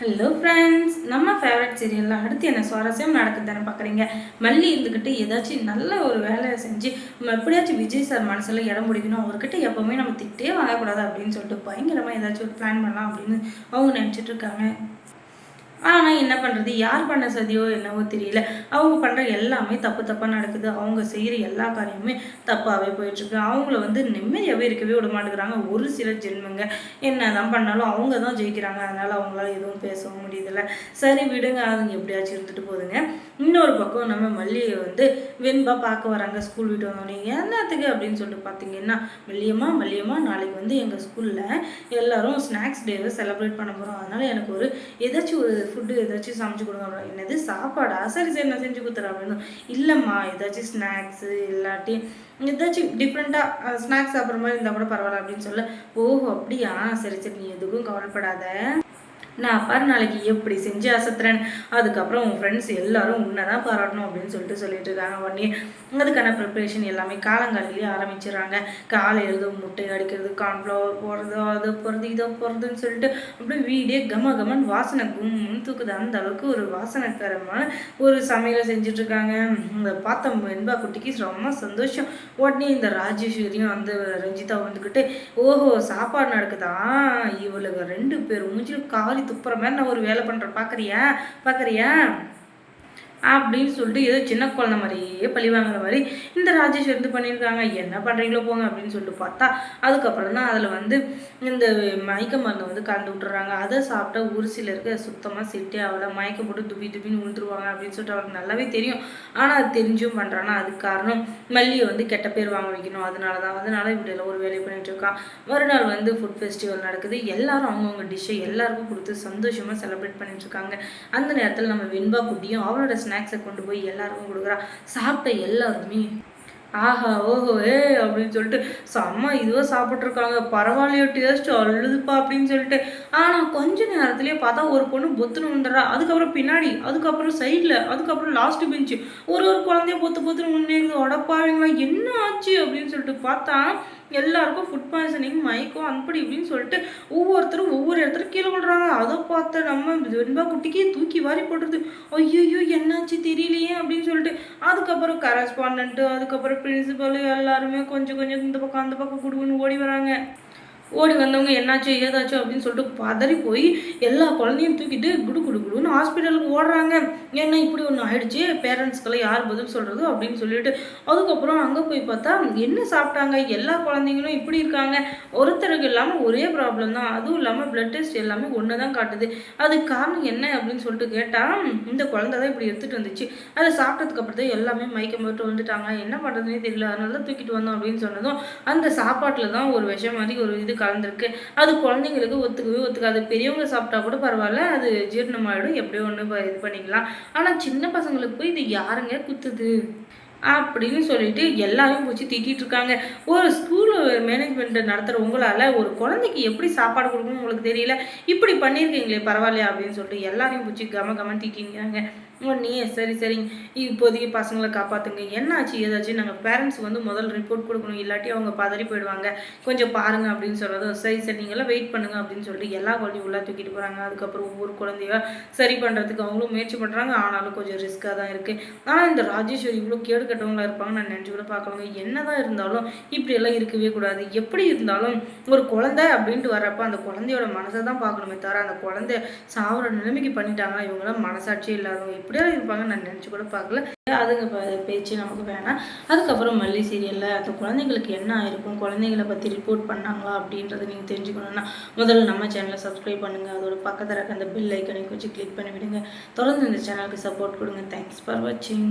Hello friends நம்ம favourite சீரியலில் அடுத்து என்ன சுவாரஸ்யம் நடக்குதுன்னு பார்க்குறீங்க? மல்லி இருந்துக்கிட்டு ஏதாச்சும் நல்ல ஒரு வேலையை செஞ்சு நம்ம எப்படியாச்சும் விஜய் சார் மனசில் இடம் பிடிக்கணும் அவர்கிட்ட எப்போவுமே நம்ம திட்டே வாங்கக்கூடாது அப்படின்னு சொல்லிட்டு பயங்கரமாக ஏதாச்சும் ஒரு பிளான் பண்ணலாம் அப்படின்னு அவங்க நினச்சிட்டு இருக்காங்க. ஆனால் என்ன பண்ணுறது யார் பண்ண சதியோ என்னவோ தெரியல. அவங்க பண்ணுற எல்லாமே தப்பு தப்பாக நடக்குது. அவங்க செய்கிற எல்லா காரியமுமே தப்பாகவே போயிட்டுருக்கு. அவங்கள வந்து நிம்மதியாகவே இருக்கவே விட மாட்டேங்கிறாங்க. ஒரு சில ஜென்மங்க என்ன தான் பண்ணாலும் அவங்க தான் ஜெயிக்கிறாங்க. அதனால் அவங்களால எதுவும் பேசவும் முடியுதில்ல சரி விடுங்க. அதுங்க எப்படியாச்சும் இருந்துட்டு போகுதுங்க இன்னொரு பக்கம் நம்ம மல்லியை வந்து வெண்பா பார்க்க வராங்க. ஸ்கூல் விட்டு வந்தோடனே என்னத்துக்கு? அப்படின்னு சொல்லிட்டு பார்த்தீங்கன்னா மல்லியம்மா மல்லியம்மா நாளைக்கு வந்து எங்கள் ஸ்கூலில் எல்லாரும் ஸ்நாக்ஸ் டேவை செலிப்ரேட் பண்ண போகிறோம் அதனால் எனக்கு ஒரு ஏதாச்சும் ஒரு ஃபுட்டு ஏதாச்சும் சமைச்சு கொடுங்க அப்படின்னா என்னது சாப்பாடா? சரி சரி நான் செஞ்சு கொடுத்துறேன் அப்படின்னு. இல்லைம்மா ஏதாச்சும் ஸ்நாக்ஸு இல்லாட்டி ஏதாச்சும் டிஃப்ரெண்ட்டாக ஸ்நாக்ஸ் சாப்பிட்ற மாதிரி இருந்தால் கூட பரவாயில்ல அப்படின்னு சொல்ல ஓஹோ அப்படியா? சரி சரி நீ எதுக்கும் கவலைப்படாத. நான் பாரு நாளைக்கு எப்படி செஞ்சு அசத்துறேன் அதுக்கப்புறம் உன் ஃப்ரெண்ட்ஸ் எல்லாரும் உன்னை தான் பாராட்டணும் அப்படின்னு சொல்லிட்டு சொல்லிட்டு இருக்காங்க. உடனே அதுக்கான ப்ரிப்ரேஷன் எல்லாமே காலங்காலையிலேயே ஆரம்பிச்சிடுறாங்க. காலையில் முட்டை அடிக்கிறது கார்ன்ஃப்ளவர் போடுறது அதை போடுறது இதை போடுறதுன்னு சொல்லிட்டு அப்படியே வீடே கம கமன் வாசனை கும்னு தூக்குது. அந்த அளவுக்கு ஒரு வாசனைக்கரமான ஒரு சமையலை செஞ்சுட்டு இருக்காங்க. இந்த பார்த்த வெண்பா குட்டிக்கு ரொம்ப சந்தோஷம். உடனே இந்த ராஜேஸ்வரியும் வந்து ரஞ்சிதா வந்துக்கிட்டு ஓஹோ சாப்பாடு நடக்குதா? இவளுக்கு ரெண்டு பேர் மூஞ்சிலும் காலி துப்புற மாதிரி நான் ஒரு வேலை பண்ணுறேன் பார்க்குறியா பார்க்குறியா அப்படின்னு சொல்லிட்டு ஏதோ சின்ன குழந்த மாதிரியே பழி வாங்குற மாதிரி இந்த ராஜேஷ் வந்து பண்ணியிருக்காங்க. என்ன பண்ணுறீங்களோ போங்க அப்படின்னு சொல்லிட்டு பார்த்தா அதுக்கப்புறம் தான் அதில் வந்து இந்த மயக்க மருந்து வந்து கலந்து விட்டுறாங்க. அதை சாப்பிட்டா ஒரு சிலருக்கு சுத்தமாக செட்டே ஆகலை. மயக்கம் போட்டு துப்பி துப்பின்னு விழுந்துருவாங்க அப்படின்னு சொல்லிட்டு அவருக்கு நல்லாவே தெரியும். ஆனால் அது தெரிஞ்சும் பண்ணுறான்னா அதுக்கு காரணம் மல்லியை வந்து கெட்ட பேர் வாங்க வைக்கணும். அதனால தான் அதனால இப்படியெல்லாம் ஒரு வேலையை பண்ணிட்டு இருக்கான். மறுநாள் வந்து ஃபுட் ஃபெஸ்டிவல் நடக்குது. எல்லாரும் அவங்கவுங்க டிஷ்ஷை எல்லாருக்கும் கொடுத்து சந்தோஷமாக செலிப்ரேட் பண்ணிட்டு இருக்காங்க. அந்த நேரத்தில் நம்ம வெண்பா குட்டியும் அவளோட ஸ்நாக்ஸை கொண்டு போய் எல்லாருக்கும் கொடுக்குறா. சாப்பிட்ட எல்லாருமே ஆஹா ஓஹோ ஏ அப்படின்னு சொல்லிட்டு செம்ம இதுவாக சாப்பிட்ருக்காங்க பரவாயில்லையோ டேஸ்ட் அழுதுப்பா அப்படின்னு சொல்லிட்டு. ஆனால் கொஞ்ச நேரத்துலேயே பார்த்தா ஒரு பொண்ணு பொத்துன்னு வந்துடுறா அதுக்கப்புறம் பின்னாடி அதுக்கப்புறம் சைடில் அதுக்கப்புறம் லாஸ்ட் பெஞ்சு ஒரு ஒரு குழந்தைய பொத்து பொத்துன்னு முன்னேறுது உடப்பாவீங்களா என்ன ஆச்சு அப்படின்னு சொல்லிட்டு பார்த்தா எல்லாருக்கும் ஃபுட் பாய்சனிங் மயக்கம் அன்படி இப்படின்னு சொல்லிட்டு ஒவ்வொருத்தரும் ஒவ்வொரு இடத்துல கீழே விடுறாங்க அதை பார்த்த நம்ம வெண்பா குட்டிக்கு தூக்கி வாரி போடுறது ஐயோ என்னாச்சு தெரியலையே அப்படின்னு சொல்லிட்டு அதுக்கப்புறம் கரஸ்பாண்டன்ட்டு அதுக்கப்புறம் பிரின்சிபல் எல்லாருமே கொஞ்சம் கொஞ்சம் இந்த பக்கம் அந்த பக்கம் குடுக்குன்னு ஓடி வராங்க. ஓடி வந்தவங்க என்னாச்சு ஏதாச்சும் அப்படின்னு சொல்லிட்டு பதறி போய் எல்லா குழந்தையும் தூக்கிட்டு குடு குடு குடுன்னு ஹாஸ்பிட்டலுக்கு ஓடுறாங்க. ஏன்னா இப்படி ஒன்று ஆயிடுச்சு. பேரண்ட்ஸ்க்கெல்லாம் யார் பதில் சொல்கிறது அப்படின்னு சொல்லிட்டு அதுக்கப்புறம் அங்கே போய் பார்த்தா என்ன சாப்பிட்டாங்க? எல்லா குழந்தைங்களும் இப்படி இருக்காங்க. ஒருத்தருக்கு இல்லாமல் ஒரே ப்ராப்ளம் தான். அதுவும் இல்லாமல் பிளட் டெஸ்ட் எல்லாமே ஒன்று தான் காட்டுது. அதுக்கு காரணம் என்ன அப்படின்னு சொல்லிட்டு கேட்டால் இந்த குழந்தை தான் இப்படி எடுத்துகிட்டு வந்துச்சு. அதை சாப்பிட்டதுக்கு அப்புறம் தான் எல்லாமே மயக்கம் போட்டு வந்துட்டாங்க. என்ன பண்ணுறதுனே தெரியல. அதனால தான் தூக்கிட்டு வந்தோம் அப்படின்னு சொன்னதும் அந்த சாப்பாட்டில் தான் ஒரு விஷம் மாதிரி ஒரு இது கலந்துருக்கு. அது குழந்தைங்களுக்கு ஒத்துக்கவே ஒத்துக்காது. பெரியவங்க சாப்பிட்டா கூட பரவாயில்ல. அது ஜீரணமாயிடும். எப்படியோ ஒன்று இது பண்ணிக்கலாம். ஆனால் சின்ன பசங்களுக்கு போய் இது யாருங்க குத்துது? அப்படின்னு சொல்லிட்டு எல்லாரும் போச்சு திட்டிகிட்டு இருக்காங்க. ஒரு ஸ்கூல் மேனேஜ்மெண்ட் நடத்துகிற உங்களால் ஒரு குழந்தைக்கு எப்படி சாப்பாடு கொடுக்கணும்னு உங்களுக்கு தெரியல? இப்படி பண்ணியிருக்கீங்களே பரவாயில்லையா அப்படின்னு சொல்லிட்டு எல்லாரையும் போச்சு கம கமன் திட்டிங்கிறாங்க நீ சரி சரிங்க. இப்போதைக்கு பசங்களை காப்பாற்றுங்க என்னாச்சு ஏதாச்சும் நாங்கள் பேரண்ட்ஸ் வந்து முதல் ரிப்போர்ட் கொடுக்கணும். இல்லாட்டி அவங்க பதறி போயிடுவாங்க. கொஞ்சம் பாருங்கள் அப்படின்னு சொல்கிறதும் சரி சரி நீங்களாம் வெயிட் பண்ணுங்க அப்படின்னு சொல்லிட்டு எல்லா குழந்தையும் உள்ளே தூக்கிட்டு போகிறாங்க அதுக்கப்புறம் ஒவ்வொரு குழந்தைய சரி பண்ணுறதுக்கு அவங்களும் முயற்சி பண்ணுறாங்க ஆனாலும் கொஞ்சம் ரிஸ்க்காக தான் இருக்குது ஆனால் இந்த ராஜேஸ்வரி இவ்வளோ கேடு கட்டவங்களா இருப்பாங்க நான் நினச்சி கூட பார்க்கலங்க. என்னதான் இருந்தாலும் இப்படியெல்லாம் இருக்கவே கூடாது. எப்படி இருந்தாலும் ஒரு குழந்தை அப்படின்ட்டு வரப்போ அந்த குழந்தையோட மனசை தான் பார்க்கணுமே தவிர அந்த குழந்தை சாவுற நிலைமைக்கு பண்ணிட்டாங்க இவங்களாம் மனசாட்சியே இல்லாதவங்க இப்படியெல்லாம் இருப்பாங்க நான் நினச்சி கூட பார்க்கல. அதுங்க பேச்சு நமக்கு வேணாம். அதுக்கப்புறம் மல்லி சீரியலில் அந்த குழந்தைங்களுக்கு என்ன ஆயிருக்கும் குழந்தைங்களை பற்றி ரிப்போர்ட் பண்ணாங்களா அப்படின்றத நீங்கள் தெரிஞ்சுக்கணுன்னா முதல்ல நம்ம சேனலை சப்ஸ்கிரைப் பண்ணுங்கள் அதோட பக்கத்தில் இருக்க அந்த பில் ஐக்கனை கொஞ்சம் கிளிக் பண்ணி விடுங்க தொடர்ந்து இந்த சேனலுக்கு சப்போர்ட் கொடுங்க. தேங்க்ஸ் ஃபார் வாட்சிங்